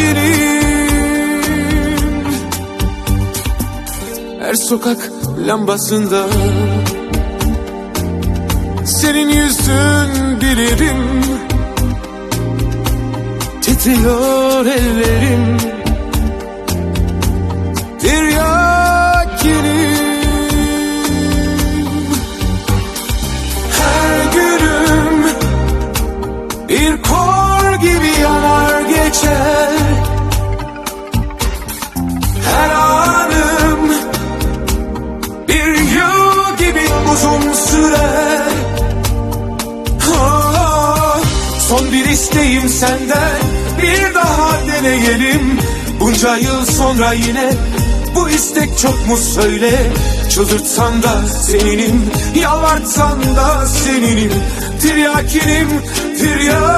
şiirim Her sokak lambasında Senin yüzün bilirim. Titriyor ellerim. Bir yakinim. Her günüm bir kor gibi yanar geçer. Uzun sürer Ah, Son bir isteğim senden bir daha deneyelim. Bunca yıl sonra yine bu istek çok mu söyle? Çıldırtsan da seninim Yalvartsan da seninim. Tiryakinim, tiryakinim